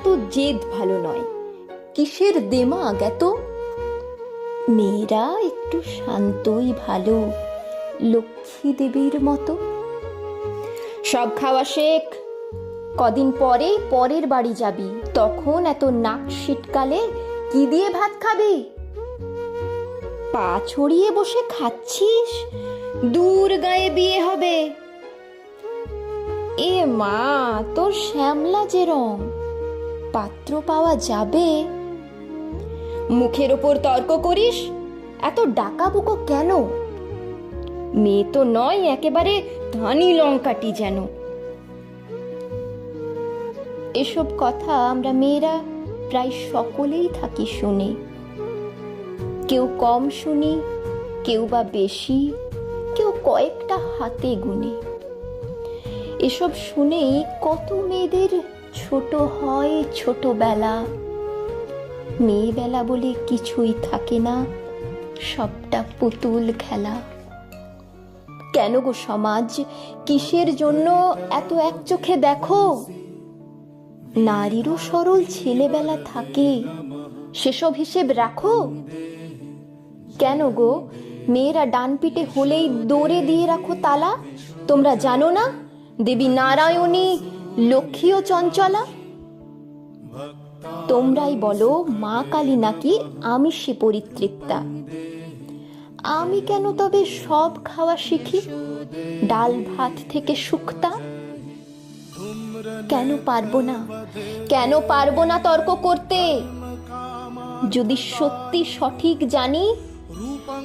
এত জেদ ভালো নয়। কিসের দেমাগ এত? মেয়েরা একটু শান্তই ভালো লক্ষ্মী দেবীর মতো। সব খাওয়া শেখ। কদিন পরে পরের বাড়ি যাবি, তখন এত নাক শীতকালে কি দিয়ে ভাত খাবি? পা ছড়িয়ে বসে খাচ্ছিস, দূর গায়ে বিয়ে হবে। এ মা, তোর শ্যামলা যে রং। পাত্র পাওয়া যাবে? মুখের ওপর তর্ক করিস? এত ডাকাবুকো কেন? মেয়ে তো নয়, একেবারে ধানি লঙ্কাটি যেন। এসব কথা আমরা মেয়েরা প্রায় সকলেই থাকি শুনে। কেউ কম শুনি, কেউ বা বেশি, কেউ কয়েকটা হাতে গুনে। এসব শুনেই কত মেয়েদের ছোট হয় ছোটবেলা। মেয়েবেলা বলে কিছুই থাকে না, সবটা পুতুল খেলা। কেন গো সমাজ, কিসের জন্য এত এক চোখে দেখো? নারীরও সরল ছেলেবেলা থাকে, সেসব হিসেব রাখো? কেন গো, মেয়েরা ডান পিটে হলেই দৌড়ে দিয়ে রাখো তালা? তোমরা জানো না, দেবী নারায়ণী লক্ষ্মী ও চঞ্চলা? তোমরাই বলো, মা কালী নাকি আমি সে পরিতৃপ্তা? আমি কেন তবে সব খাওয়া শিখি? ডাল ভাত থেকে শুক্তা? কেন পারব না? কেন পারব না তর্ক করতে? যদি সত্যি সঠিক জানি,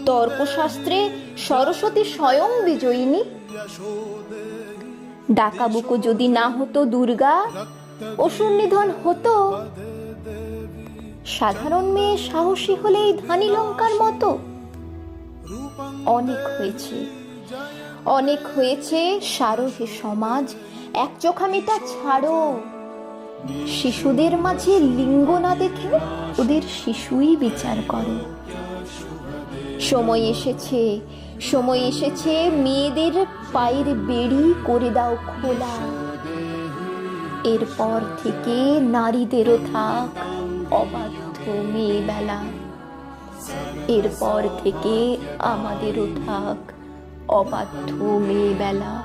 তর্কশাস্ত্রে সরস্বতী স্বয়ং বিজয়িনী। ডাকাবুকো যদি না হতো দুর্গা অসুর নিধন হতো। সাধারণ মেয়ে সাহসী হলেই ধানি লঙ্কার মতো। অনেক হয়েছে। অনেক হয়েছে সারো হে সমাজ, এক চোখামিটা ছাড়ো। শিশুদের মাঝে লিঙ্গ না দেখে ওদের শিশুই বিচার করে। সময় এসেছে সময় এসেছে, মেয়েদের পায়ের বেড়ি করে দাও খোলা। এরপর থেকে নারীদেরও থাক অবাধ্য মেয়েবেলা। এরপর থেকে আমাদেরও থাক অবাধ্য মেয়েবেলা।